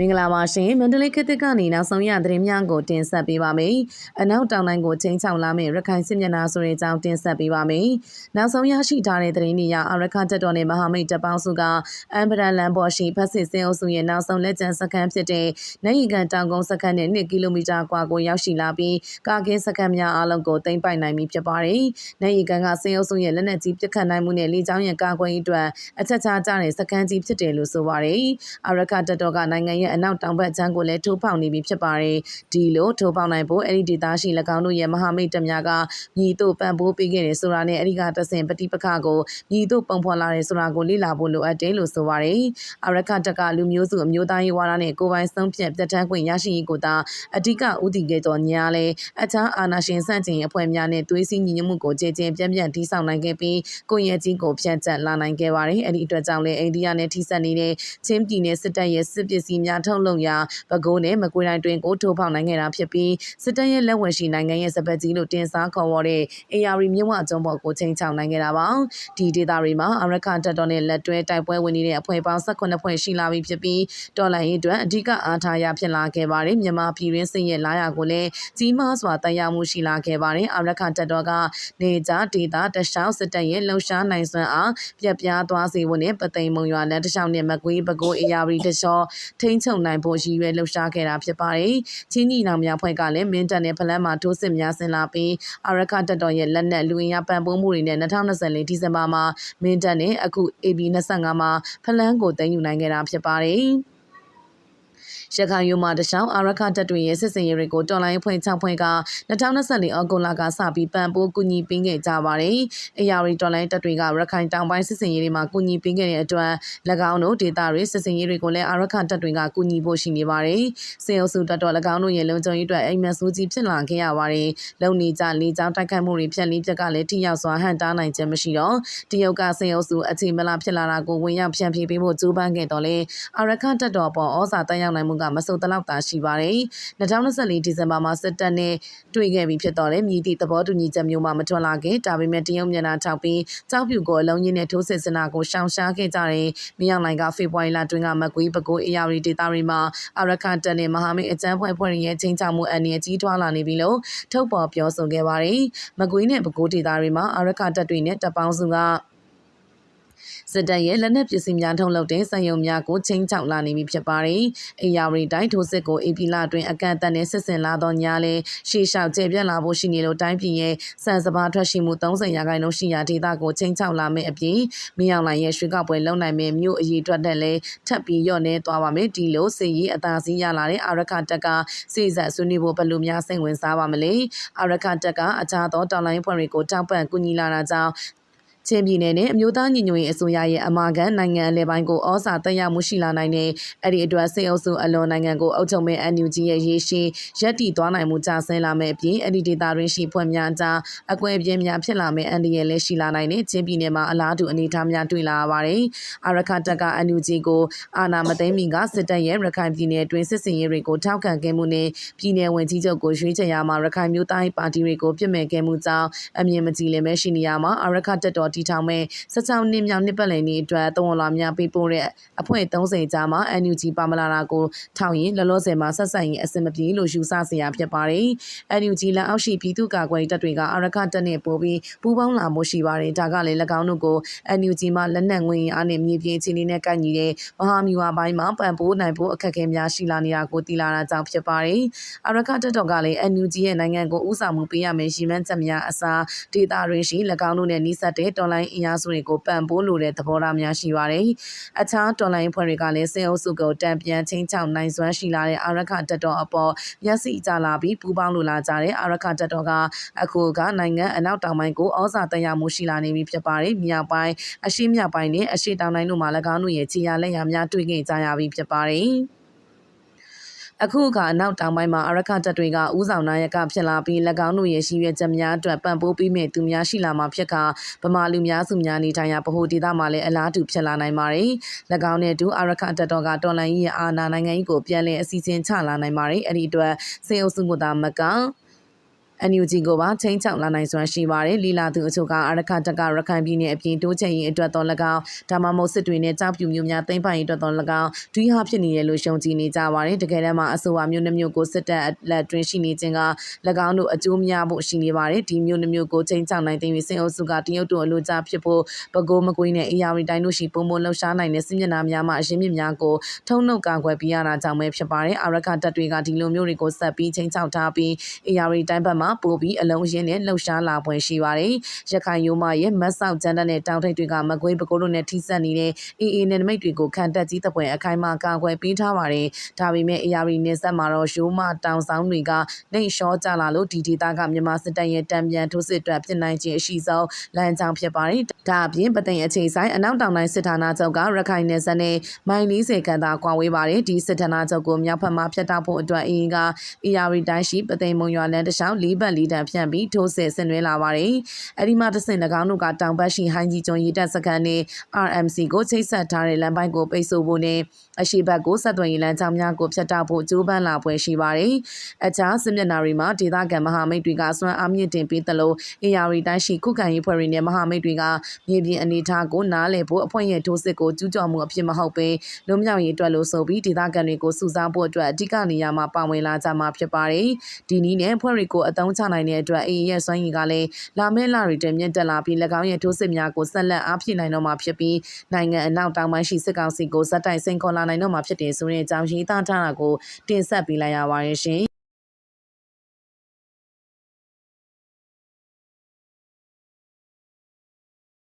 မင်္ဂလာပါရှင်မန္တလေးခေတ်သစ်ကနေနောက်ဆုံးရသတင်းများကိုတင်ဆက်ပေးပါမယ်။အနောက်တောင်တိုင်းကိုချင်းချောင်းလာမယ့်ရခိုင်စစ်မျက်နှာဆိုတဲ့အကြောင်းတင်ဆက်ပေးပါမယ်။နောက်ဆုံးရရှိထားတဲ့သတင်းတွေအရအရခတက်တော်နဲ့မဟာမိတ်တပ်ပေါင်းစုကအမ်ဘရန်လန်ဘော်ရှိဖက်စစ်စင်အုပ်စုရဲ့နောက်ဆုံးလက်ကျန်စခန်းဖြစ်တဲ့နိုင်ရီကန်တောင်ကုန်းစခန်းနဲ့1ကီလိုမီတာကွာကိုရောက်ရှိလာပြီးကာကင်းစခန်းများအလုံးကိုတင်ပိုက်နိုင်ပြီဖြစ်ပါတယ်။နိုင်ရီကန်ကစင်အုပ်စုရဲ့လက်နက်ကြီးပစ်ခတ်နိုင်မှုနဲ့လေကြောင်းရန်ကာကွယ်ရေးအတွက်အချက်ချာကြတဲ့စခန်းကြီးဖြစ်တယ်လို့ဆိုပါတယ်။အရခတက်တော်ကနိုင်ငံရဲ့အနောက်တောင်ဘက်ချမ်းကိုလည်းထိုးပေါက်နေပြီဖြစ်ပါတယ်။ဒီလိုထိုးပေါက်နိုင်ဖို့အဲ့ဒီဒေသရှိ၎င်းတို့ရဲ့မဟာမိတ်တပ်များကမြည်တို့ပံ့ပိုးပေးခဲ့တယ်ဆိုတာနဲ့အဲ့ဒီကတဆင်ပฏิပခကိုမြည်တို့ပုံဖော်လာတယ်ဆိုတာကိုလေ့လာဖို့လိုအပ်တယ်လို့ဆိုပါတယ်။အရခတက်ကလူမျိုးစုအမျိုးသားရေးဝါဒနဲ့ကိုယ်ပိုင်ဆုံးဖြတ်ပြတ်တန်းခွင့်ရရှိရေးကိုသာအဓိကဥတည်ခဲ့တော်ညာလဲအခြားအာဏာရှင်စန့်ကျင်အဖွဲ့များနဲ့သွေးစည်းညီညွတ်မှုကိုကြည်ကျင်ပြန့်ပြန့်ထိဆောင်နိုင်ခဲ့ပြီးကိုယ့်ရဲ့ကြီးကိုဖြန့်ကျက်လာနိုင်ခဲ့ပါတယ်။အဲ့ဒီအတွက်ကြောင့်လဲအိန္ဒိယနဲ့ထိစပ်နေတဲ့ချင်းပြည်နယ်စစ်တပ်ရဲ့စစ်ပစ္စည်းများထုတ်လုပ်ရာပဲခူးနဲ့မကွေးတိုင်းတွင်ကိုထိုးဖောက်နိုင်ခဲ့တာဖြစ်ပြီးစစ်တပ်ရဲ့လက်ဝယ်ရှိနိုင်ငံရဲ့စပတ်ကြီးလို့တင်စားခေါ်ဝေါ်တဲ့ AR မြင့်ဝအကျုံးပေါ်ကိုချိန်ချောင်နိုင်ခဲ့တာပါဒီဒေသတွေမှာအရခတပ်တော်နဲ့လက်တွဲတိုက်ပွဲဝင်နေတဲ့အဖွဲ့ပေါင်း18ဖွဲ့ရှိလာပြီဖြစ်ပြီးတော်လှန်ရေးအတွက်အဓိကအားထားရဖြစ်လာခဲ့ပါတယ်မြန်မာပြည်ရင်းစစ်ရဲ့လာရကိုလည်းကြီးမားစွာတန်ရာမှုရှိလာခဲ့ပါတယ်အရခတပ်တော်ကနေကြဒေသတခြားစစ်တပ်ရဲ့လှုံ့ဆော်နိုင်စွမ်းအားပြက်ပြားသွားစေဖို့နဲ့ပသိမ်မုံရွာလက်တခြားနဲ့မကွေးပဲခူး AR တခြားထိန်းချုပ်နိုင်ဖို့ရည်ရွယ်လှုပ်ရှားခဲ့တာဖြစ်ပါတယ်။ချင်းညီနောင်များဖွဲ့ကလည်းမင်းတပ်နဲ့ဖလန်းမှာထိုးစစ်များဆင်လာပြီးအာရခတပ်တော်ရဲ့လက်နက်လူဝင်ရပံ့ပိုးမှုတွေနဲ့2024ဒီဇင်ဘာမှာမင်းတပ်နဲ့အခု AB25 မှာဖလန်းကိုတင်ယူနိုင်ခဲ့တာဖြစ်ပါတယ်။ ရခိုင်ယူမှာတခြားအာရခတပ်တွေရဲ့စစ်စင်ရေးတွေကိုတော်လိုင်းဖွင့်ချဖွင့်က2024အောက်တိုဘာကစပြီးပံ့ပိုးကူညီပေးခဲ့ကြပါတယ်။အရာရီတော်လိုင်းတပ်တွေကရခိုင်တောင်ပိုင်းစစ်စင်ရေးတွေမှာကူညီပေးခဲ့တဲ့အတွက်၎င်းတို့ဒေသတွေစစ်စင်ရေးတွေကိုလည်းအာရခတပ်တွေကကူညီဖို့ရှိနေပါတယ်။စေအုပ်စုတပ်တော်၎င်းတို့ရဲ့လုံခြုံရေးအတွက်အိမ်မက်ဆိုးကြီးဖြစ်လာခဲ့ရပါတယ်။လုံနေကြလေကြောင်းတိုက်ခတ်မှုတွေဖြတ်လေးပြက်ကလည်းထိရောက်စွာဟန်တားနိုင်ခြင်းမရှိတော့တရုတ်ကစေအုပ်စုအချိန်မလာဖြစ်လာတာကိုဝင်ရောက်ဖြန့်ဖြေပေးဖို့ကြိုးပမ်းခဲ့တော့လေအာရခတပ်တော်ပေါ်ဩဇာတက်ရောက်နိုင်မှုကမဆိုတလောက်သာရှိပါတယ်။2024ဒီဇင်ဘာမှာစစ်တပ်နဲ့တွေ့ခဲ့ပြီးဖြစ်တော့လေမြည်သည့်သဘောတူညီချက်မျိုးမှမထွက်လာခဲ့ဒါပေမဲ့တရုတ်မြန်မာထောက်ပြီးကြောက်ဖြူကိုအလုံးကြီးနဲ့ထိုးစစ်စနာကိုရှောင်ရှားခဲ့ကြတယ်။မြောင်လိုင်ကဖေဖော်ဝါရီလတွင်ကမကွေးပကိုးအေယာရီဒေတာတွေမှာအရကန်တန်နဲ့မဟာမိတ်အကြမ်းဖွဲ့ဖွဲ့ရဲ့ချင်းချောက်မှုအန္တရာယ်ကြီးထွားလာနေပြီလို့ထုတ်ပေါ်ပြောဆိုခဲ့ပါတယ်။မကွေးနဲ့ပကိုးဒေတာတွေမှာအရကန်တပ်တွေနဲ့တပ်ပေါင်းစုက စစ်တပ်ရဲ့လက်နက်ပစ္စည်းများထုတ်လုပ်တဲ့စက်ရုံများကိုချင်းချောက်လာနေပြီဖြစ်ပါတယ်။အေယာဝတီတိုင်းထိုးစစ်ကိုအေပီလာတွင်အကန့်အသတ်နဲ့စစ်ဆင်လာသောညာလဲရှေ့လျှောက်ကျေပြန့်လာဖို့ရှိနေလို့တိုင်းပြည်ရဲ့စံစဘာထွက်ရှိမှု30ရာခိုင်နှုန်းရှိရာဒေသကိုချင်းချောက်လာမယ့်အပြင်မင်းအောင်လိုင်ရဲ့ရွှေကောက်ပွဲလုံနိုင်မယ့်မြို့အရေးအတွက်တက်လဲထပ်ပြီးရော့နေသွားပါမယ်ဒီလိုစစ်ရေးအသာစီးရလာတဲ့အာရခတက်ကစိစက်ဆွေးနွေးဖို့ဘယ်လိုများစိတ်ဝင်စားပါမလဲအာရခတက်ကအကြသောတောင်လိုင်းဖွဲ့တွေကိုတောက်ပံ့ကူညီလာတာကြောင့် ချင်းပြည်နယ်နဲ့အမျိုးသားညီညွတ်ရေးအစိုးရရဲ့အမာခံနိုင်ငံအလဲပိုင်းကိုဩဇာတက်ရောက်မှုရှိလာနိုင်တဲ့အဲ့ဒီအတွက်စေအုပ်စုအလွန်နိုင်ငံကိုအုပ်ချုပ်မဲ့ NUG ရဲ့ရေရှည်ရက်တည်သွားနိုင်မှုကြဆင်းလာမဲ့အပြင်အဲ့ဒီဒေသတွင်းရှိဖွဲ့များကြားအကွဲပြင်းများဖြစ်လာမဲ့အန်ဒီရဲ့လည်းရှိလာနိုင်တဲ့ချင်းပြည်နယ်မှာအလားတူအနေအထားများတွေ့လာရပါတယ်။အာရခတက်က NUG ကိုအာနာမသိမ်းမီကစစ်တပ်ရဲ့ရခိုင်ပြည်နယ်တွင်စစ်စင်ရေးတွေကိုထောက်ခံခဲ့မှုနဲ့ပြည်내ဝင်ကြီးချုပ်ကိုရွေးချယ်ရမှာရခိုင်မျိုးသားပါတီတွေကိုပြစ်မဲ့ခဲ့မှုကြောင့်အမြင်မကြည်လင်ပဲရှိနေရမှာအာရခတက်တော်တည်ထောင်မဲ့၁၆နှစ်မြောက်နှစ်ပတ်လည်နေ့အတွက်သုံးဝန်လာများပေးပို့တဲ့အဖွဲ့30ကြားမှာ NUG ပါမလာတာကိုထောင်ရင်လောလောဆယ်မှာဆက်ဆက်ရင်အဆင်မပြေလို့ယူဆစရာဖြစ်ပါတယ်။ NUG လက်အောက်ရှိပြည်သူ့ကာကွယ်တပ်တွေကအာရခတပ်နဲ့ပို့ပြီးပူးပေါင်းလာမှုရှိပါတယ်။ဒါကလည်း၎င်းတို့ကို NUG မှာလက်နက်ငွေအားနဲ့မြေပြင်အခြေအနေနဲ့ကန့်ညီတဲ့မဟာမြူဟာပိုင်းမှာပံ့ပိုးနိုင်ဖို့အခက်အခဲများရှိလာနေတာကိုသိလာတာကြောင့်ဖြစ်ပါတယ်။အာရခတပ်တော်ကလည်း NUG ရဲ့နိုင်ငံကိုဥဆောင်မှုပေးရမယ်ရှိမှန်းချက်များအစားဒေတာရင်းရှိ၎င်းတို့နဲ့နှိစက်တဲ့တော်လိုင်းအင်အားစုတွေကိုပံ့ပိုးလိုတဲ့သဘောထားများရှိပါတယ်။အခြားတော်လိုင်းဖွဲ့တွေကလည်းစေအုပ်စုကိုတံပြန်ချင်းချောက်နိုင်စွမ်းရှိလာတဲ့အာရခတပ်တော်အပေါ်မျက်စိကြလာပြီးပူးပေါင်းလိုလာကြတဲ့အာရခတပ်တော်ကအခုကနိုင်ငံအနောက်တောင်ပိုင်းကိုဩဇာတက်ရောက်မှုရှိလာနေပြီဖြစ်ပါတယ်။မြောက်ပိုင်းအရှေ့မြောက်ပိုင်းနဲ့အရှေ့တောင်တိုင်းတို့မှာ၎င်းတို့ရဲ့ခြေရလက်ရများတွေ့ခဲ့ကြရပြီဖြစ်ပါတယ်။ အခုကအနောက်တောင်ပိုင်းမှာအရခတပ်တွေကဥဆောင်နာယကဖြစ်လာပြီး၎င်းတို့ရဲ့ရှိရွယ်ချက်များအတွက်ပံ့ပိုးပေးမဲ့သူများရှိလာမှာဖြစ်ကဗမာလူများစုများနေထိုင်ရာဗဟိုဒေသမှာလည်းအလားတူဖြစ်လာနိုင်ပါတယ်။၎င်းနဲ့အတူအရခတပ်တော်ကတော်လန်ကြီးရဲ့အာဏာနိုင်ငံကြီးကိုပြန်လည်အစီအစဉ်ချလာနိုင်ပါတယ်။အဲ့ဒီအတွက်စေအုပ်စုကသာမက NUG ကိုပါချင်းချောက်လာနိုင်စွမ်းရှိပါတယ်လီလာသူအချို့ကအရခတက်ကရခိုင်ပြည်နယ်အပြင်တိုးချဲ့ရေးအတွက်တော်၎င်းဒါမှမဟုတ်စစ်တွေနဲ့ကြောက်ပြူမျိုးများသိမ့်ပိုင်ရေးအတွက်တော်၎င်းဒွိဟာဖြစ်နေတယ်လို့ရှုံကြည်နေကြပါတယ်တကယ်တမ်းမှာအဆိုပါမျိုးနှမျိုးကိုစစ်တပ်လက်တွင်းရှိနေခြင်းက၎င်းတို့အကျိုးများဖို့ရှိနေပါတယ်ဒီမျိုးနှမျိုးကိုချင်းချောက်နိုင်တဲ့စင်အုပ်စုကတရုတ်တို့အလို့ကြဖြစ်ဖို့ပကိုးမကွေးနဲ့အေယာရီတိုင်းတို့ရှိပုံမလှုပ်ရှားနိုင်တဲ့စစ်မျက်နှာများမှအရှင်းမြစ်များကိုထုံနှုတ်ကာကွယ်ပြရတာကြောင့်ပဲဖြစ်ပါတယ်အရခတပ်တွေကဒီလိုမျိုးတွေကိုဆက်ပြီးချင်းချောက်ထားပြီးအေယာရီတိုင်းဘက်မှာပို့ပြီးအလုံးရင်းနဲ့လှုပ်ရှားလာပွင့်ရှိပါတယ်ရခိုင်ရိုးမရဲ့မတ်ဆောက်ကျန်းတဲ့နဲ့တောင်ထိပ်တွေကမကွေးပကိုးတို့နဲ့ထိစပ်နေတဲ့အေအေနယ်နိမိတ်တွေကိုခံတက်ကြီးတပ်ပွဲအခိုင်အမာကာကွယ်ပေးထားပါတယ်ဒါပေမဲ့အေယာရီနယ်ဆက်မှာတော့ရိုးမတောင်ဆောင်တွေကနှိမ်လျှောကြလာလို့ဒီဒေသကမြန်မာစစ်တပ်ရဲ့တံပြန်ထိုးစစ်အတွက်ပြင်နိုင်ခြင်းအရှိဆုံးလမ်းကြောင်းဖြစ်ပါတယ်ဒါအပြင်ပသိမ်အခြေဆိုင်အနောက်တောင်တိုင်းစစ်ဌာနချုပ်ကရခိုင်နယ်ဆက်နဲ့မိုင်40ခန့်သာကွာဝေးပါတယ်ဒီစစ်ဌာနချုပ်ကိုမြောက်ဘက်မှဖျက်တောက်ဖို့အတွက်အင်းကအေယာရီတိုင်းရှိပသိမ်မုံရွာလမ်းတစ်လျှောက်လေးဘက်လေးတန်ဖြန့်ပြီးထိုးစစ်ဆင်နွှဲလာပါတယ်အဲ့ဒီမှာတဆင့်၎င်းတို့ကတောင်ဘက်ရှိဟိုင်းကြီးကျွန်းရေတပ်စခန်းနဲ့ RMC ကိုချိတ်ဆက်ထားတဲ့လမ်းပိုင်းကိုပိတ်ဆို့ဖို့နဲ့အရှိဘက်ကိုဆက်သွယ်ရေးလမ်းကြောင်းများကိုဖျက်တောက်ဖို့ကြိုးပမ်းလာပွဲရှိပါတယ်။အခြားစစ်မျက်နှာတွေမှာဒေသခံမဟာမိတ်တွေကစွမ်းအားမြင့်တင်ပေးသလို AR တိုင်းရှိခုခံရေးဖွဲ့တွေနဲ့မဟာမိတ်တွေကမြေပြင်အနေအထားကိုနားလည်ဖို့အဖွဲ့ရဲ့ထိုးစစ်ကိုကျူးကျော်မှုအဖြစ်မဟုတ်ဘဲလွန်မြောက်ရေးအတွက်လို့ဆိုပြီးဒေသခံတွေကိုစုဆောင်းဖို့အတွက်အဓိကနေရာမှာပါဝင်လာကြမှာဖြစ်ပါတယ်။ဒီနည်းနဲ့ဖွဲ့တွေကိုအသုံးချနိုင်တဲ့အတွက် AA ရဲ့စွမ်းရည်ကလည်းလာမယ့်လတွေတွင်မြင့်တက်လာပြီး၎င်းရဲ့ထိုးစစ်များကိုဆက်လက်အားဖြည့်နိုင်တော့မှာဖြစ်ပြီးနိုင်ငံအနောက်တောင်ပိုင်းရှိစစ်ကောင်စီကိုဇက်တိုက်စိန်ခေါ်လာနိုင်တော့မှာဖြစ်တယ်ဆိုတဲ့အကြောင်းရေးသားထားတာကိုတင်ဆက်ပေးလိုက်ရပါတယ်ရှင်။